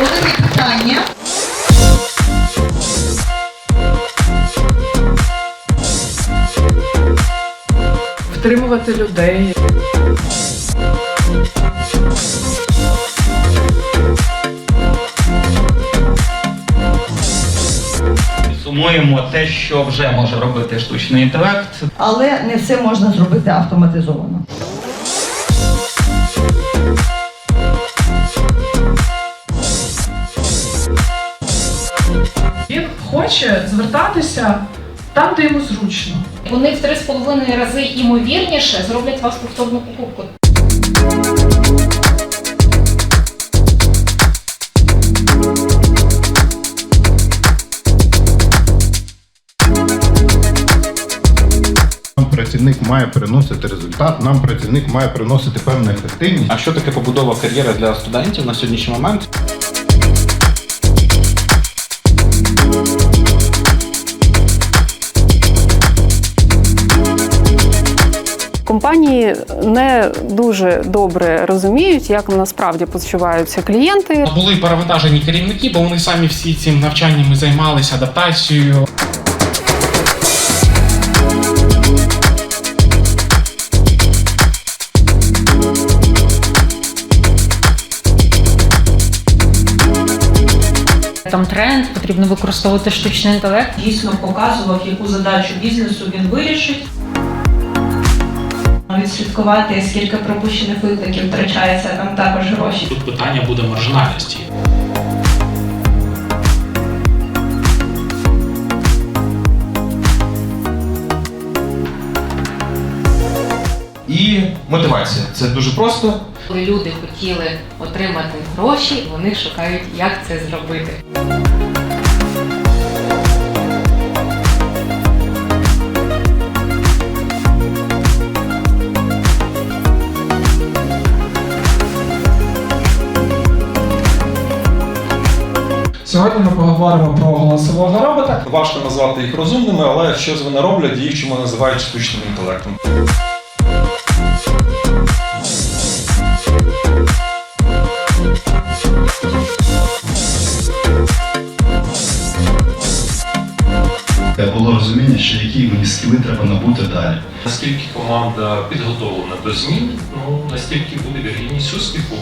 Були питання. Втримувати людей. Сумуємо те, що вже може робити штучний інтелект, але не все можна зробити автоматизовано. Хоче звертатися там, де йому зручно. Вони в 3,5 рази імовірніше зроблять вас повторну покупку. Працівник має приносити результат, нам працівник має приносити певну ефективність. А що таке побудова кар'єри для студентів на сьогоднішній момент? Компанії не дуже добре розуміють, як насправді почуваються клієнти. Були перевантажені керівники, бо вони самі всі цим навчанням і займалися адаптацією. Там тренд, потрібно використовувати штучний інтелект. дійсно показував, яку задачу бізнесу він вирішить. Відслідкувати, скільки пропущених викликів втрачається, там також гроші. Тут питання буде маржинальності. І мотивація. Це дуже просто. Коли люди хотіли отримати гроші, вони шукають, як це зробити. Сьогодні ми поговоримо про голосового робота. Важко назвати їх розумними, але щось вони роблять, їх чому називають штучним інтелектом. Було розуміння, що які мені скіли треба набути далі. Наскільки команда підготовлена до змін, ну настільки буде вірогідність успіху.